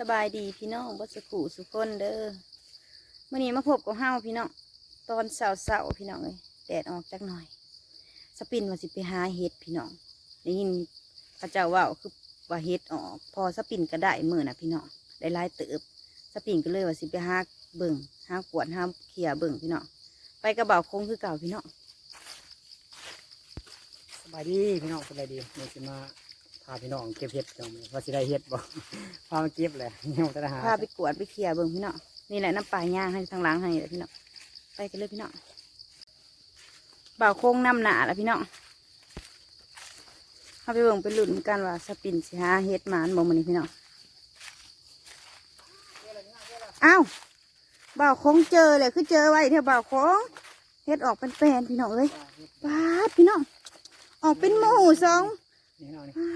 สบายดีพี่น้องบัสกุสุกคนเด้อมื่อนี้มาพบกับเฮาพี่น้องตอนเสาเสาๆพี่น้องเลยแดดออกจักหน่อย สปินว่าสิไปหาเห็ดพี่น้องได้ยินพระเจ้าว่าคือว่าเห็ดออก พอสปินก็ได้มือนะพี่น้องได้หลายเติบสปินก็เลยว่าสิไปหาเบิ่งหากวดหาเขี่ยเบิ่งพี่น้องไปกระเป๋าคงคือเก่าพี่น้องสบายดีพี่น้องสบายดีเดี๋ยวจะมา พาพี่น้องเก็บเห็ดจังว่าสิได้เห็ดบ่พามาเก็บเลยยังจะหาพาไปกวดไปเขี่ยเบิ่งพี่น้องนี่แหละน้ำปลาย่างให้ทางหล้างให้เลยพี่น้องไปกันเลยพี่น้องบ่าวโค้งนำหนาแล้วพี่น้องเอาไปเบิ่งไปหลุนกันว่าสปินสิหาเฮ็ดหมานบ่มันนี่พี่น้องอ้าวบ่าวโค้งเจอเลยคือเจอไว้เถอะบ่าวโค้งเฮ็ดออกเป็นแฟนพี่น้องเอ้ยป้าดพี่น้องออกเป็นหมู่สอง นี่พี่น้องนี่อ้า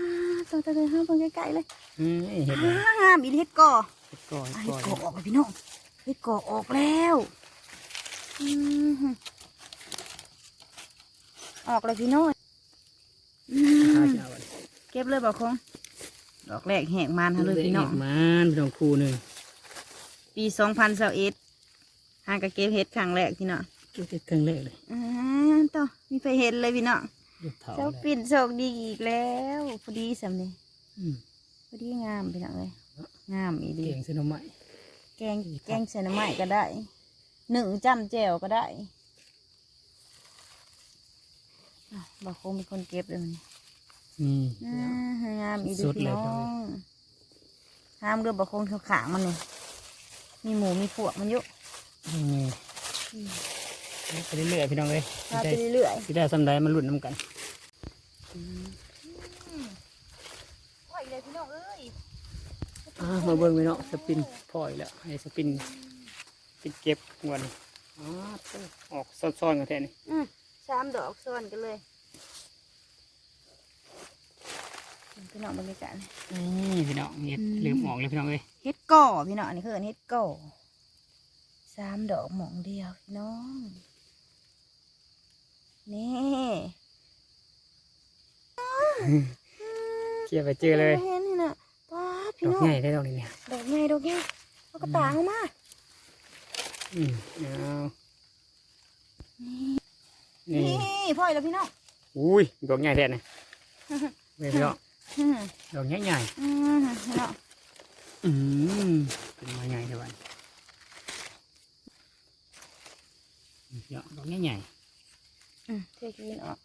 ตัวตัวตัวห้าเบิ่งใกล้ๆเลยอืมนี่เห็ดเลยอ้างามอีเฮ็ดก่อเห็ดก่อยอะก่เฮ็อดยก่อออกเลยพี่น้องเฮ็ดก่อออกแล้วอืมฮึออกเลยพี่น้องอืหามเช้าวันเก็บเลยบอกคงดอกแรกแหกมันฮะเลยพี่น้องห็ดมันพี่น้องคู่หนึ่งปีสองพันสิบเอ็ดหากะเก็บเฮ็ดครั้งแรกพี่น้องเก็บเห็ดครั้งแรกเลยอ่าต่อมีไฟเห็นเลยพี่น้อง เห็ดเถาเจ้าเลยปิ่นโชคดีอีกแล้วพอดีสำเนีอืมพอดีงามพี่น้องเลยงามอีดีเก่งเส้นหน่อไม้แกงแกงใส่น้ำไม้ก็ได้หนึ่งจ้ำแจ่วก็ได้อะบอกคงมีคนเก็บเลยมันนี่ อ่างามอีดีสุดพี่เลยน้อครับ งงามด้วยบอกคงเขาขางมันเลยมีหมูมีพวกมันเยอะนี่ ไปเรื่อยๆพี่น้องเลยพาสิไปได้เรื่อยสิได้สำได้มันหลุดน้ำกันๆโอ้ยเลยพี่น้องเอ้ยอ่ามาเบิ่งพี่น้องสปินพออีกแล้วให้สปินปิดเก็บงวนอ๋อออกซ้อนๆกันแท้นี่อืมสามดอกซ้อนกันเลยพี่น้องบรรยากาศนี่พี่น้องเห็ดอืมลืมออกเลยพี่น้องเลยเฮ็ดก่อพี่น้องอันนี้คืออันเฮ็ดก่อสามดอกหมองเดียวพี่น้อง นี่เคลียร์ไปเจอเลยเห็นนี่นะป้าดพี่ดอกน้องใหญ่ได้ดอกนี้เนี่ยดอกใหญ่ดอกใหญ่เอากระตางมาอืมเอานี่นี่พ่อยแล้วพี่น้องอุ้ยดอกใหญ่แท้เนี่ยเว้ยพี่น้องอืมดอกใหญ่ใหญ่อืมพี่น้องๆอืมเป็นมาใหญ่เท่าไหร่พี่น้องดอกใหญ่ใหญ่อืม เทกินออก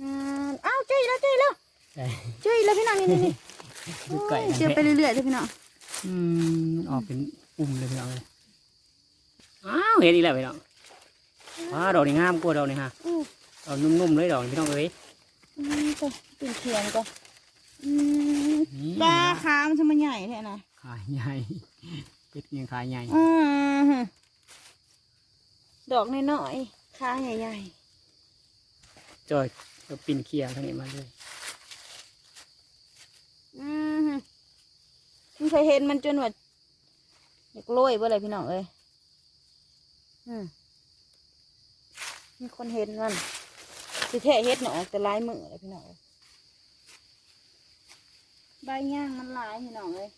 อืมอ้าวเจ๊แล้วเจ๊แล้วๆได้เจ๊แล้วพี่น้องนี่นี่นี่ดูไก่โอ้ยเจอไปเรื่อยๆเลยพี่น้องอืมมันออกเป็นปุ่มเลยพี่น้องเลยอ้าวเห็นอีกแล้วพี่น้องว้าดอกนี้งามกว่าดอกนี้ฮะอืมดอกนุ่มๆเลยดอกนี้พี่น้องเอ้ยอืมก็เป็นเขียนก็อืมนี่ปลาขามนจะมาใหญ่แท้นะขายใหญ่เป็ดยังขายใหญ่อืมดอกน้อยๆขาใหญ่ จอยก็ปินเคลียร์ทางนี้มาเลยๆอืมมันเคยเห็นมันจนว่าอยากโรยบ่เลยพี่น้องเอ้ยอืมมีคนเห็นมันสิแท้เฮ็ดหนออกแต่ลายมือเลยพี่น้องเอ้ยใบย่างมันหลายพี่น้องเอ้ย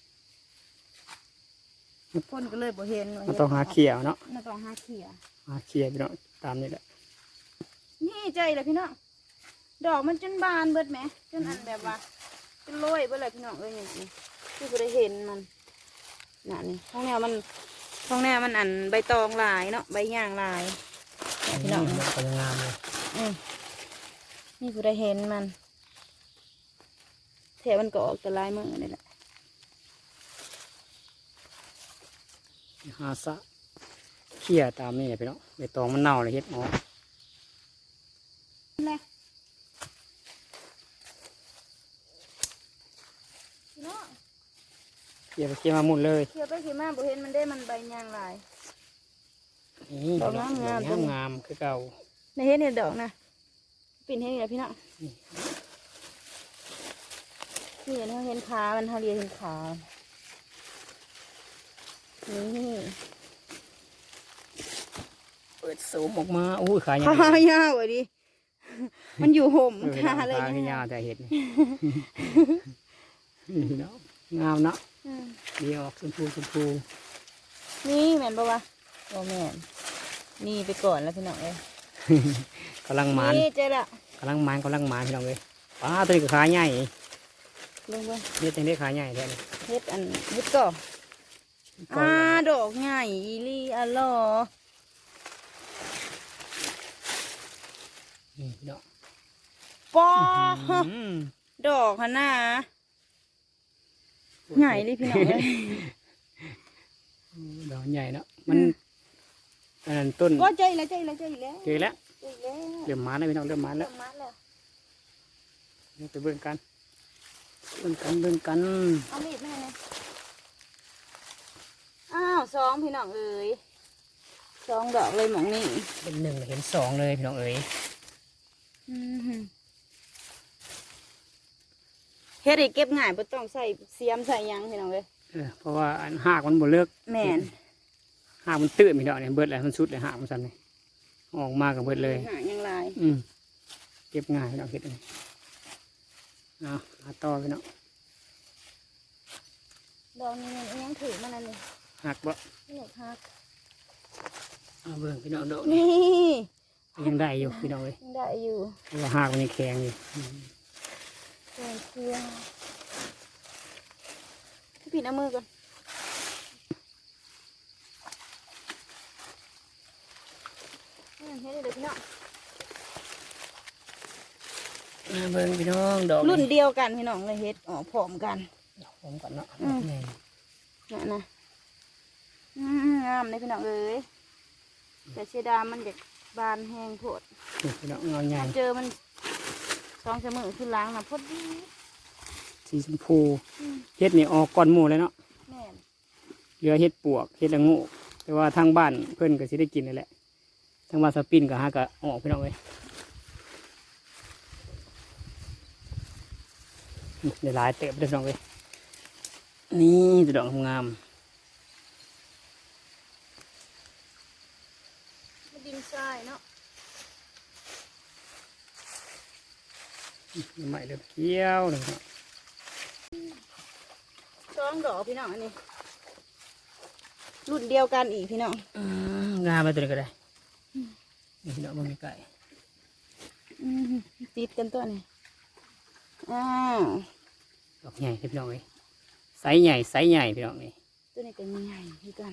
คนก็เลยบ่เห็นว่มันต้องหาเคลียร์เนาะมันต้องหาเขียหาเคลียร์พี่น้องตามนี่แหละ นี่ใจเลยพี่น้องดอกมันจนบานเบิดไหมจนอันแบบว่าจนโรยเบิดเลยพี่น้องเอ้ยนี่สิคือบ่ได้เห็นมันน่ะนี่ข้างแนวมันข้างแนวมันอันใบตองลายเนาะใบย่างลายเนี่ยพี่น้องดอกก็ยังงามเลยอืมนี่ผู้ได้เห็นมันแถวมันก็ออกแต่ลายมือนี่แหละหาซะเคลียร์ตามนี่แหละพี่น้องใบตองมันเน่าเลยเฮ็ดอ๋อแหละพี่น้อง เคลียร์ไปเคลียร์มาหมดเลยเขียวไปเขียวมาบ่เห็นมันได้มันใบย่างลาย นี่ดอกงามๆดอกตัวนี้งามๆคือเก่าในเห็นเห็ดดอกนะปิ่นเห็นนี่แหละพี่น้องนี่เห็นเขาเห็นขามันเขาเรียกเห็นขานี่เปิดสูมออกมาอู้ยขายใหญ่ขายาวอะดิมันอยู่ห่มเออขาเลยขายนะยาวแต่เห็ดนี่ นี่พี่น้องงามเนาะอื มดีออกชมพูชมพูนี่แม่นปะวะโอ้แม่นนี่ไปก่อนแล้วพี่น้องเอ้ยกำลังหมานนี่เจอละกำลังหมานกำลังหมานพี่น้องเลยป้าตัวนี้ก็ขาใหญ่เบิ่งเบิ่งเฮ็ดจังได้ขาใหญ่แท้นี่เฮ็ดอันเฮ็ดก่ออ่าดอกใหญ่อีหลีอะลอนี่พี่น้องปออืมดอกฮะน่า ใหญ่เลยพี่น้องเอ้ยดอกใหญ่เนาะมันอันนั้นต้นก็ใจแล้วใจแล้วใจแล้วเจอแล้วใจแล้วเริ่มหมานแล้วพี่น้องเริ่มหมานแล้วมาแล้วเดี๋ยวไปเบิ่งกันเบิ่งกันเบิ่งกันเอามีดมาให้หน่อยอ้าวสองพี่น้องเอ้ยสองดอกเลยหมองนี่เป็นหนึ่งเห็นสองเลยพี่น้องเอ๋ยอือหือ เฮ็ดให้เก็บง่ายบ่ต้องใส่เสียมใส่หยังพี่น้องเอ้ยเออเพราะว่าอันหากมันบ่เลิกแม่นหากมันตื้นพี่น้องเนี่ยเบิดแล้วมันสุดเลยหากมันสั่นเลยออกมากับเบิดเลยหายังลายอืมเก็บง่ายพี่น้องเห็ดเลยเอาหาต่อพี่น้องดอกนี้มันยังถือมันนั่นนี่หักบ่ไม่อยากหักเอาเบิ่งพี่น้องดอกนี่ยังได้อยู่พี่น้องเลยยังได้อยู่เพราะว่าหากมันยังแข็งอยู่ อืมแกงเคียงพี่ปิดเอามือก่อนอืมเฮ็ดได้เด้อพี่น้องเอาเบิ่งพี่น้องดอกรุ่นเดียวกันพี่น้องเลยเฮ็ดออกพร้อมกันผมก่อนเนาะอืมนี่นะนะอืมงามเลยพี่น้องเอ้ยแต่เสียดายมันอยากบานแห้งโพดนี่พี่น้องเงาใหญ่เจอมันสองเสมอคือล้างนะพอดี สีชมพูเห็ดนี่ออกก้อนหมูเลยเนาะแม่นเหลือเห็ดปวกเห็ดละโงูแต่ว่าทางบ้านเพิ่นก็สิได้กินนั่นแหละทางบ้านสปินก็หาก็ออกพี่น้องเลยนี่ได้หลายเติบได้อพี่น้องเลยนี่ตัวดอกงามมันดินทรายเนาะใหม่เริ่มเขียวเลยเนาะ สองดอกพี่น้องอันนี้ รุ่นเดียวกันอีกพี่น้องอืมงามไปตัวนี้ก็ได้นี่พี่น้องมันมีไก่อืมติดกันตัวนี้อ้าวดอกใหญ่พี่น้องเลยไซส์ใหญ่ไซส์ใหญ่พี่น้องนี่ตัวนี้ก็ใหญ่เหมือนกัน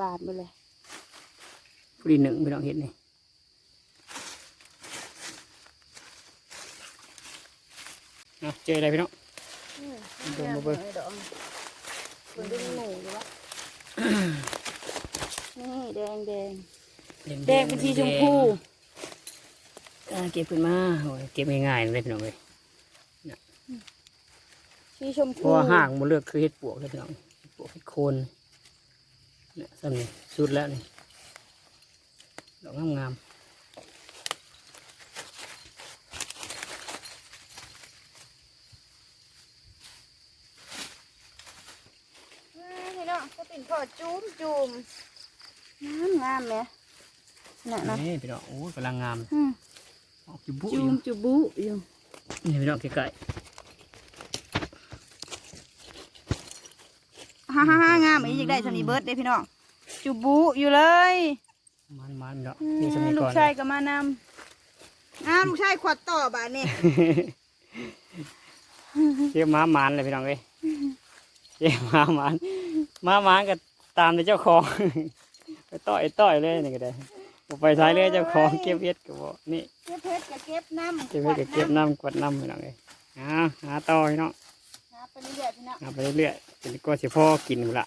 บาดไปเลยพอดีหนึ่งพี่น้องเห็ดนี่เอาเจออะไรพี่น้องอืม เบิ่งมาเบิ่งงดอกเบิ่งดูหมูอยู่วะนี่แดงแดงแดงเป็นสีชมพูอ่าเก็บขึ้นมาโอ้ยเก็บง่ายๆเลยพี่น้องเลยสีชมเพพูราะว่าห่างมันเลือกคือเห็ดปวกเลยพี่น้องเห็ดปวกเห็ดโคนเนี่ยซ้ำนี่สุดแล้วนี่ดอกงามอืมพี่น้องก็ปิ่นพอ จุ้มจุ่มงามงามไหมน่ะๆนะนี่พี่น้องโอ้ยกำลังงามอืมออกจุบุอจุ่ยู่มจุบุอยู่นี่พี่น้องไก่ฮ่าฮ่าฮ่างามอีกอยากได้สำนีเบิร์ดได้พี่น้องจุบุอยู่เลยมันมันๆพี่น้องอืนี่สมัมยลูก่กอนชายก็มานำอ้าวลูกชายขวดต่อบาทนี่เก็บม้ามันเลยพี่น้องเอ้ยเก็บม้ามันม้ามันก็ ตามแต่เจ้าของ ไปต่อยต่อยเลยนี่ก็ได้บ่ไปท้ายเลยเจ้าของเก็บเห็ดก็บอกนี่เก็บเพชรกับเก็บน้ำเก็บเห็ดก็เก็บน้ำกวาดน้ำพี่น้องเอ้ยอ่าหาต่อพี่น้องหาไปเรื่อยๆพี่น้องหาไปเรื่อยๆจนกว่าสิพ่อกินพุ่นละ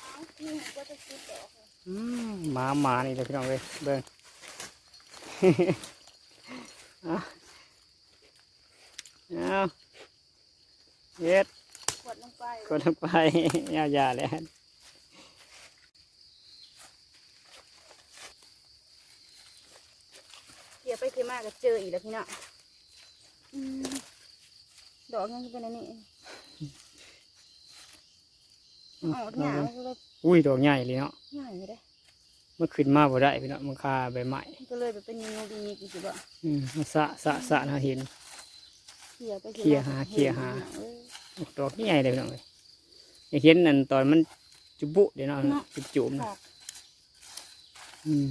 เอานี่ก็จะคิดดอกเลยอืมหมาหมานี่เลยพี่น้องเอ้ยเบิ่งเอาเอา เฮ็ดขวดลงไปกดลงไปยาๆแล้วเกี่ยวไปเกี่ยวมาก็เจออีกแล้วพี่น้องอืมดอกยังเป็นอันนี้อ๋อหนาเลยอุ้ยดอกใหญ่เลยเนาะใหญ่เลยเมื่อขึ้นมาบ่ได้พี่น้องมันคาใบไม้ก็เลยแบบเป็นงูดีกี่สิบ่อืมมันสะสะสะนะเห็น เคลียร์ไปเคลียร์หาเคลียร์หาเออดอกใหญ่เลยพี่น้องเลยอยากเห็นนั่นตอนมันจุบุเดี๋ยวเนาะเนาะจุบจุบๆนะค่ะอืม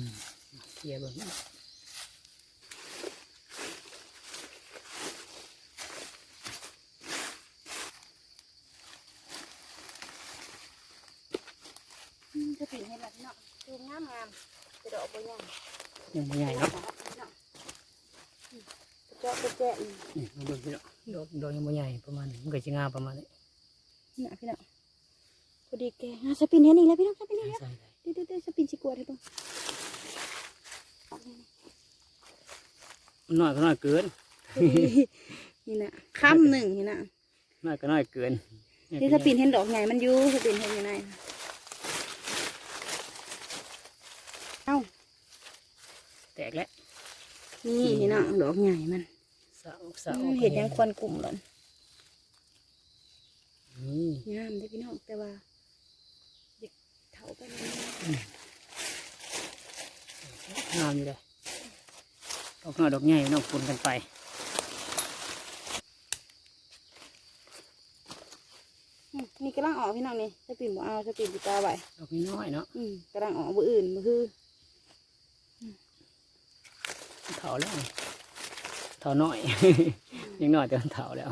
เคลียร์เบิ่งอืมจะปิ่นให้ละพี่น้องดูงามงามๆจะดอกบ่ใหญ่ยังบ่ใหญ่เนาะอืม กระเจาะกะอีกนี่มาเบิ่งพี่น้องดอกดอกยังบ่ใหญ่ประมาณนี้มันก็จะงามประมาณนี้นี่นะพี่น้องพอดีแกอะสปินให้นี่แล้วพี่น้องสปินให้แล้วใส่ได้เดี๋ยวเดี๋ยวเดี๋ยวสปินสิกวดให้เบิ่งน้อยก็น้อยเกินนี่นะค่ำหนึ่งนี่นะน้อยก็น้อยเกินที่สปินเห็นดอกใหญ่มันอยู่สปินเห็นอยู่ไหนเอ้าแตกแล้วนี่นี่นะดอกใหญ่มัน สะออกสะออือมกเห็นยังควันกลุ่มหล่นนี่งามเด้อพี่น้องแต่ว่าเด็กเถาไปเลยงามอยู่เลยดอกน้อยดอกใหญ่น้องปนกันไปอืมนี่กำลังออกพี่น้องนี่สปินบ่เอาสปินติตาไว้ดอกน้อยๆเนาะอืมกำลังออกบ่อื่นบ่คือเถาแล้ว เถาน้อยยังน้อยแต่มันเถาแล้ว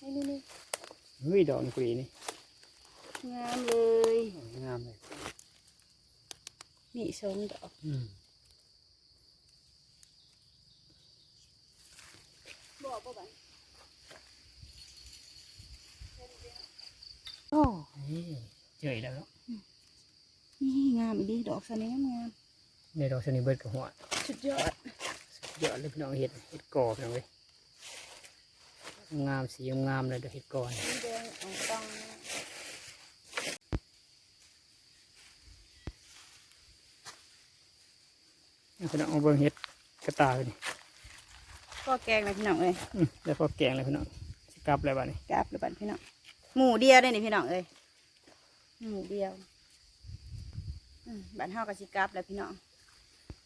นี่นี่นี่เฮ้ยดอกนี่กุยนี่งามเลยงามเลยนี่สองดอกอืมบอกบ่บัดโอ้นี่เจออีกแล้วเนาะนี่งามอีดีดอกสะนี้งาม ในดอกชนิดเบิดกับหัวสุดยอดเยอะเลยพี่น้องเห็ดเห็ดกอพี่น้องเว้ยงามสีงามเลยเดี๋ยวเห็ดกอนสีแดงออกตังพี่น้องเอาเบิ่งเห็ดกระตายนี่ก็แกงเลยพี่น้องเอ้ยอืมแล้วพอแกงเลยพี่น้องสิกลับเลยบ้านี้กราบเลยบัดพี่น้องหมูเดียวได้นี่พี่น้องเอ้ยหมูเดียวอืมบัดเฮากับสิกราบแล้วพี่น้อง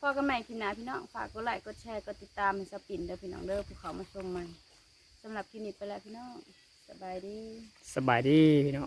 พ่อกับแม่คลิปหน้าพี่น้องฝากกดไลค์กดแชร์กดติดตามให้สปินเด้อพี่น้องเด้อภูเขามาชมใหม่สำหรับคลิปนี้ไปแล้วพี่น้องสบายดี สบายดีพี่น้อง